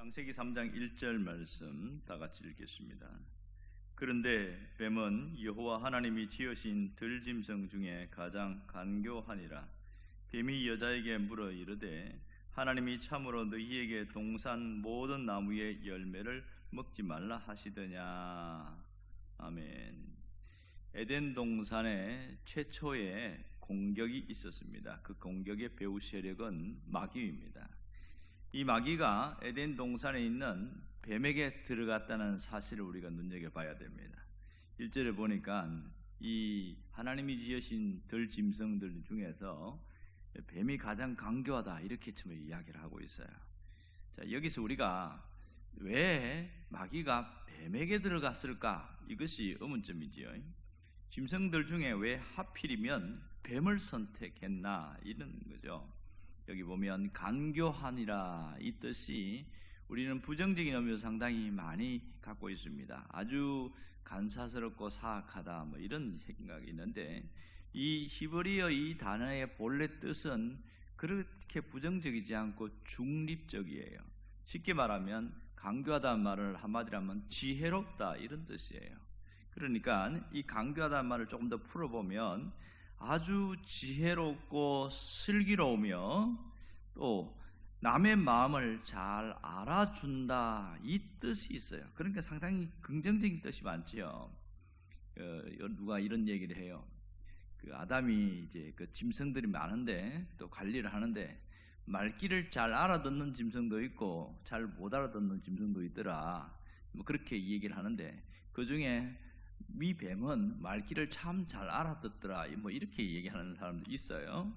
창세기 3장 1절 말씀 다 같이 읽겠습니다. 그런데 뱀은 여호와 하나님이 지으신 들짐승 중에 가장 간교하니라. 뱀이 여자에게 물어 이르되 하나님이 참으로 너희에게 동산 모든 나무의 열매를 먹지 말라 하시더냐. 아멘. 에덴 동산에 최초의 공격이 있었습니다. 그 공격의 배후 세력은 마귀입니다. 이 마귀가 에덴 동산에 있는 뱀에게 들어갔다는 사실을 우리가 눈여겨봐야 됩니다. 1절에 보니까 이 하나님이 지으신 들짐승들 중에서 뱀이 가장 강교하다 이렇게 처음에 이야기를 하고 있어요. 자, 여기서 우리가 왜 마귀가 뱀에게 들어갔을까? 이것이 의문점이지요. 짐승들 중에 왜 하필이면 뱀을 선택했나 이런 거죠. 여기 보면 간교하니라 이 뜻이 우리는 부정적인 의미를 상당히 많이 갖고 있습니다. 아주 간사스럽고 사악하다 뭐 이런 생각이 있는데 이 히브리어 이 단어의 본래 뜻은 그렇게 부정적이지 않고 중립적이에요. 쉽게 말하면 강교하다는 말을 한마디로 하면 지혜롭다 이런 뜻이에요. 그러니까 이 강교하다는 말을 조금 더 풀어보면 아주 지혜롭고 슬기로우며 또 남의 마음을 잘 알아준다 이 뜻이 있어요. 그러니까 상당히 긍정적인 뜻이 많지요. 어, 누가 이런 얘기를 해요. 그 아담이 이제 그 짐승들이 많은데 또 관리를 하는데 말귀를 잘 알아듣는 짐승도 있고 잘 못 알아듣는 짐승도 있더라. 뭐 그렇게 얘기를 하는데 그 중에 미 뱀은 말귀를 참 잘 알아듣더라. 뭐 이렇게 얘기하는 사람도 있어요.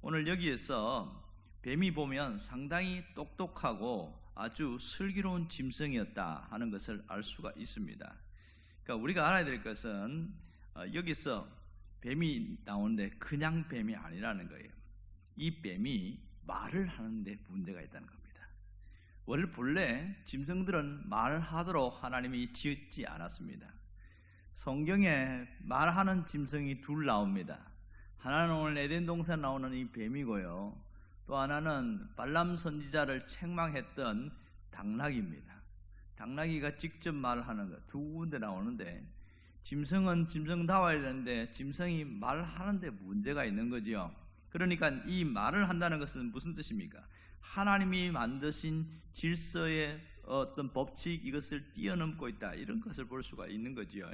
오늘 여기에서 뱀이 보면 상당히 똑똑하고 아주 슬기로운 짐승이었다 하는 것을 알 수가 있습니다. 그러니까 우리가 알아야 될 것은 어, 여기서 뱀이 나오는데 그냥 뱀이 아니라는 거예요. 이 뱀이 말을 하는데 문제가 있다는 겁니다. 원래 본래 짐승들은 말을 하도록 하나님이 지었지 않았습니다. 성경에 말하는 짐승이 둘 나옵니다. 하나는 오늘 에덴 동산 나오는 이 뱀이고요. 또 하나는 발람 선지자를 책망했던 당나귀입니다. 당나귀가 직접 말하는 것 두 군데 나오는데 짐승은 짐승다워야 되는데 짐승이 말하는데 문제가 있는 거지요. 그러니까 이 말을 한다는 것은 무슨 뜻입니까? 하나님이 만드신 질서의 어떤 법칙 이것을 뛰어넘고 있다 이런 것을 볼 수가 있는 거지요.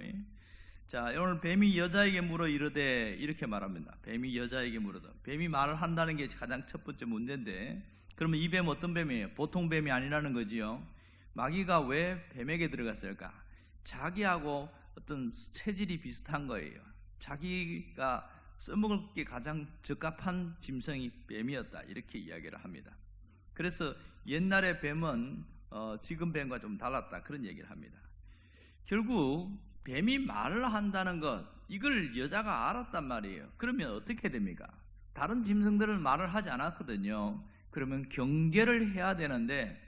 자 오늘 뱀이 여자에게 물어 이르되 이렇게 말합니다. 뱀이 여자에게 물어도 뱀이 말을 한다는 게 가장 첫 번째 문제인데 그러면 이 뱀 어떤 뱀이에요? 보통 뱀이 아니라는 거지요. 마귀가 왜 뱀에게 들어갔을까? 자기하고 어떤 체질이 비슷한 거예요. 자기가 써먹을 게 가장 적합한 짐승이 뱀이었다 이렇게 이야기를 합니다. 그래서 옛날의 뱀은 어, 지금 뱀과 좀 달랐다 그런 얘기를 합니다. 결국 뱀이 말을 한다는 것 이걸 여자가 알았단 말이에요. 그러면 어떻게 됩니까? 다른 짐승들은 말을 하지 않았거든요. 그러면 경계를 해야 되는데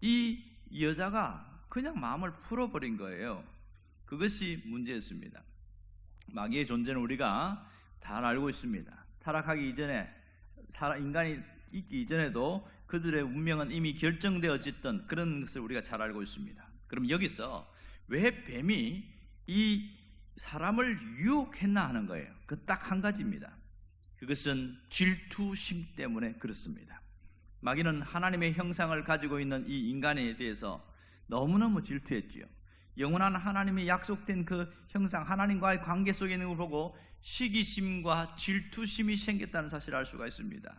이 여자가 그냥 마음을 풀어버린 거예요. 그것이 문제였습니다. 마귀의 존재는 우리가 다 알고 있습니다. 타락하기 이전에 인간이 있기 이전에도 그들의 운명은 이미 결정되어졌던 그런 것을 우리가 잘 알고 있습니다. 그럼 여기서 왜 뱀이 이 사람을 유혹했나 하는 거예요. 그 딱 한 가지입니다. 그것은 질투심 때문에 그렇습니다. 마귀는 하나님의 형상을 가지고 있는 이 인간에 대해서 너무너무 질투했지요. 영원한 하나님이 약속된 그 형상, 하나님과의 관계 속에 있는 걸 보고 시기심과 질투심이 생겼다는 사실을 알 수가 있습니다.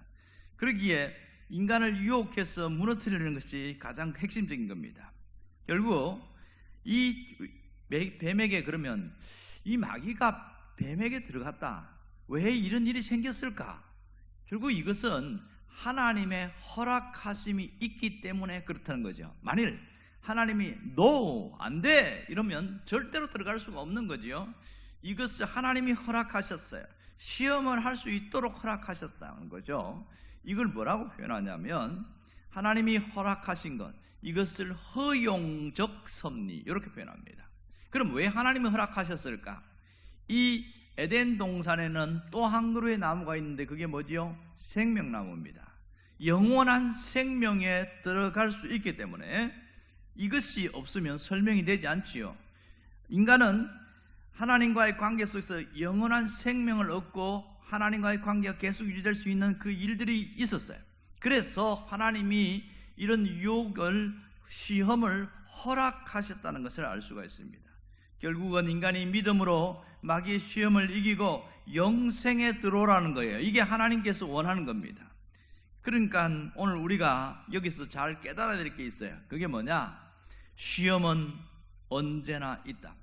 그러기에 인간을 유혹해서 무너뜨리는 것이 가장 핵심적인 겁니다. 결국 이 뱀에게 그러면 이 마귀가 뱀에게 들어갔다. 왜 이런 일이 생겼을까? 결국 이것은 하나님의 허락하심이 있기 때문에 그렇다는 거죠. 만일 하나님이 no 안 돼 이러면 절대로 들어갈 수가 없는 거지요. 이것을 하나님이 허락하셨어요. 시험을 할 수 있도록 허락하셨다는 거죠. 이걸 뭐라고 표현하냐면 하나님이 허락하신 것 이것을 허용적 섭리 이렇게 표현합니다. 그럼 왜 하나님이 허락하셨을까? 이 에덴 동산에는 또 한 그루의 나무가 있는데 그게 뭐지요? 생명나무입니다. 영원한 생명에 들어갈 수 있기 때문에 이것이 없으면 설명이 되지 않지요. 인간은 하나님과의 관계 속에서 영원한 생명을 얻고 하나님과의 관계가 계속 유지될 수 있는 그 일들이 있었어요. 그래서 하나님이 이런 유혹을 시험을 허락하셨다는 것을 알 수가 있습니다. 결국은 인간이 믿음으로 마귀의 시험을 이기고 영생에 들어오라는 거예요. 이게 하나님께서 원하는 겁니다. 그러니까 오늘 우리가 여기서 잘 깨달아야 될 게 있어요. 그게 뭐냐? 시험은 언제나 있다.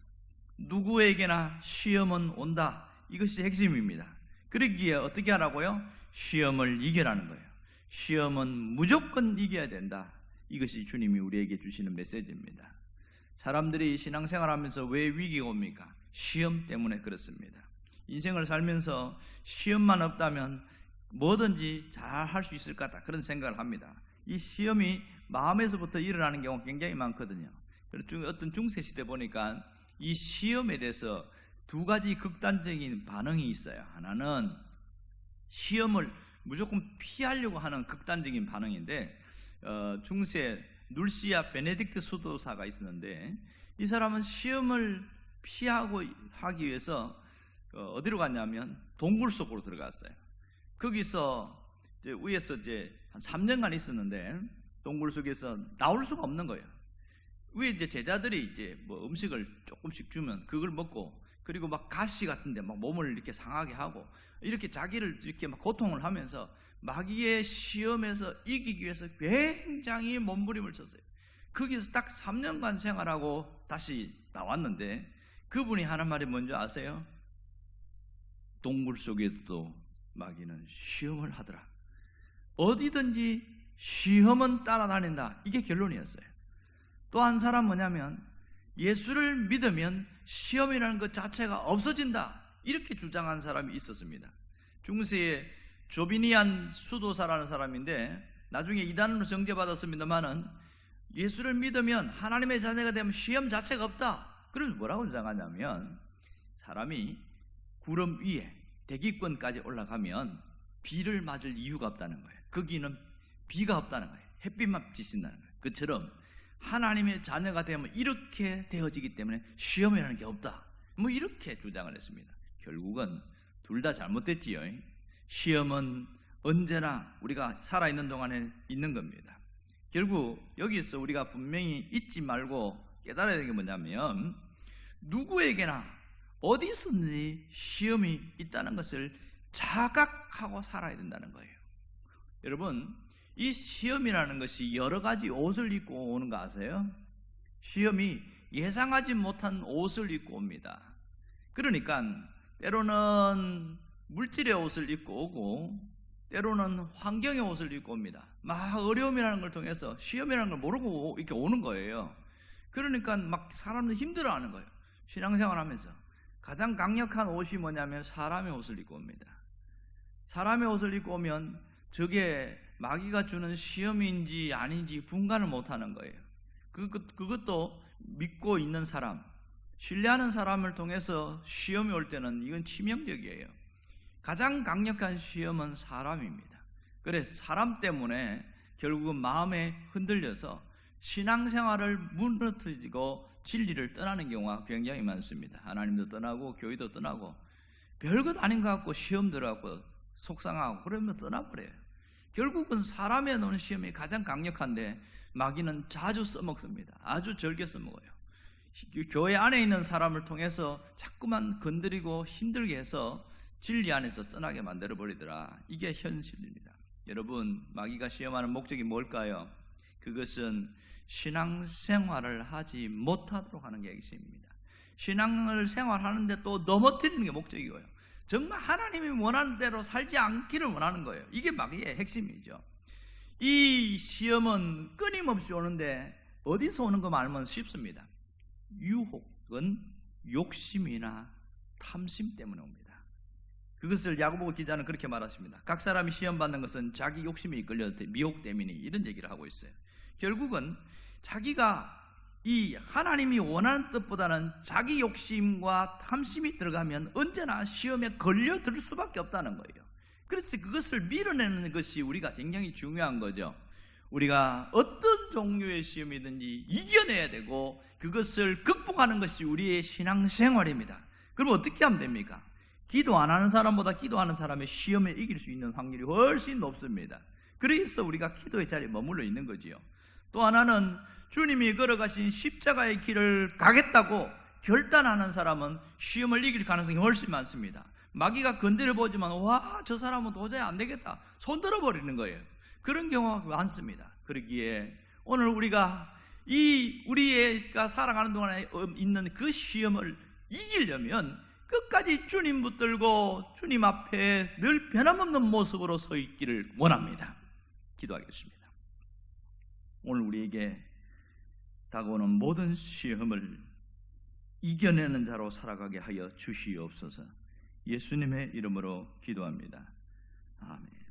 누구에게나 시험은 온다. 이것이 핵심입니다. 그러기에 어떻게 하라고요? 시험을 이겨라는 거예요. 시험은 무조건 이겨야 된다. 이것이 주님이 우리에게 주시는 메시지입니다. 사람들이 신앙생활 하면서 왜 위기가 옵니까? 시험 때문에 그렇습니다. 인생을 살면서 시험만 없다면 뭐든지 잘 할 수 있을 것 같다. 그런 생각을 합니다. 이 시험이 마음에서부터 일어나는 경우가 굉장히 많거든요. 그리고 어떤 중세 시대 보니까 이 시험에 대해서 두 가지 극단적인 반응이 있어요. 하나는 시험을 무조건 피하려고 하는 극단적인 반응인데 어, 중세 눌시아 베네딕트 수도사가 있었는데 이 사람은 시험을 피하고 하기 위해서 어, 어디로 갔냐면 동굴 속으로 들어갔어요. 거기서 이제 위에서 이제 한 3년간 있었는데 동굴 속에서 나올 수가 없는 거예요. 위에 이제 제자들이 이제 뭐 음식을 조금씩 주면 그걸 먹고 그리고 막 가시 같은데 막 몸을 이렇게 상하게 하고 이렇게 자기를 이렇게 막 고통을 하면서 마귀의 시험에서 이기기 위해서 굉장히 몸부림을 쳤어요. 거기서 딱 3년간 생활하고 다시 나왔는데 그분이 하는 말이 뭔지 아세요? 동굴 속에도 마귀는 시험을 하더라. 어디든지 시험은 따라다닌다. 이게 결론이었어요. 또 한 사람 뭐냐면 예수를 믿으면 시험이라는 것 자체가 없어진다. 이렇게 주장한 사람이 있었습니다. 중세의 조비니안 수도사라는 사람인데 나중에 이단으로 정죄받았습니다만은 예수를 믿으면 하나님의 자녀가 되면 시험 자체가 없다. 그래서 뭐라고 주장하냐면 사람이 구름 위에 대기권까지 올라가면 비를 맞을 이유가 없다는 거예요. 거기는 비가 없다는 거예요. 햇빛만 비친다는 거예요. 그처럼 하나님의 자녀가 되면 이렇게 되어지기 때문에 시험이라는 게 없다. 뭐 이렇게 주장을 했습니다. 결국은 둘 다 잘못됐지요. 시험은 언제나 우리가 살아있는 동안에 있는 겁니다. 결국 여기서 우리가 분명히 잊지 말고 깨달아야 되는 게 뭐냐면 누구에게나 어디서든지 시험이 있다는 것을 자각하고 살아야 된다는 거예요. 여러분, 이 시험이라는 것이 여러 가지 옷을 입고 오는 거 아세요? 시험이 예상하지 못한 옷을 입고 옵니다. 그러니까 때로는 물질의 옷을 입고 오고 때로는 환경의 옷을 입고 옵니다. 막 어려움이라는 걸 통해서 시험이라는 걸 모르고 이렇게 오는 거예요. 그러니까 막 사람들 힘들어하는 거예요. 신앙생활 하면서 가장 강력한 옷이 뭐냐면 사람의 옷을 입고 옵니다. 사람의 옷을 입고 오면 저게 마귀가 주는 시험인지 아닌지 분간을 못하는 거예요. 그것, 그것도 믿고 있는 사람, 신뢰하는 사람을 통해서 시험이 올 때는 이건 치명적이에요. 가장 강력한 시험은 사람입니다. 그래서 사람 때문에 결국은 마음에 흔들려서 신앙생활을 무너뜨리고 진리를 떠나는 경우가 굉장히 많습니다. 하나님도 떠나고 교회도 떠나고 별것 아닌 것 같고 시험 들어갖고 속상하고 그러면 떠나버려요. 결국은 사람의 노는 시험이 가장 강력한데 마귀는 자주 써먹습니다. 아주 절개 써먹어요. 교회 안에 있는 사람을 통해서 자꾸만 건드리고 힘들게 해서 진리 안에서 떠나게 만들어 버리더라. 이게 현실입니다. 여러분, 마귀가 시험하는 목적이 뭘까요? 그것은 신앙생활을 하지 못하도록 하는 게 핵심입니다. 신앙을 생활하는데 또 넘어뜨리는 게 목적이고요. 정말 하나님이 원하는 대로 살지 않기를 원하는 거예요. 이게 마귀의 핵심이죠. 이 시험은 끊임없이 오는데 어디서 오는 거 말면 쉽습니다. 유혹은 욕심이나 탐심 때문에 옵니다. 그것을 야고보 기자는 그렇게 말하십니다. 각 사람이 시험 받는 것은 자기 욕심이 이끌려 미혹 때문에 이런 얘기를 하고 있어요. 결국은 자기가 이 하나님이 원하는 뜻보다는 자기 욕심과 탐심이 들어가면 언제나 시험에 걸려들 수밖에 없다는 거예요. 그래서 그것을 밀어내는 것이 우리가 굉장히 중요한 거죠. 우리가 어떤 종류의 시험이든지 이겨내야 되고 그것을 극복하는 것이 우리의 신앙생활입니다. 그럼 어떻게 하면 됩니까? 기도 안 하는 사람보다 기도하는 사람의 시험에 이길 수 있는 확률이 훨씬 높습니다. 그래서 우리가 기도의 자리에 머물러 있는 거지요. 또 하나는 주님이 걸어가신 십자가의 길을 가겠다고 결단하는 사람은 시험을 이길 가능성이 훨씬 많습니다. 마귀가 건드려 보지만 와 저 사람은 도저히 안 되겠다 손 들어 버리는 거예요. 그런 경우가 많습니다. 그러기에 오늘 우리가 이 우리가 살아가는 동안에 있는 그 시험을 이기려면 끝까지 주님 붙들고 주님 앞에 늘 변함없는 모습으로 서 있기를 원합니다. 기도하겠습니다. 오늘 우리에게 다가오는 모든 시험을 이겨내는 자로 살아가게 하여 주시옵소서. 예수님의 이름으로 기도합니다. 아멘.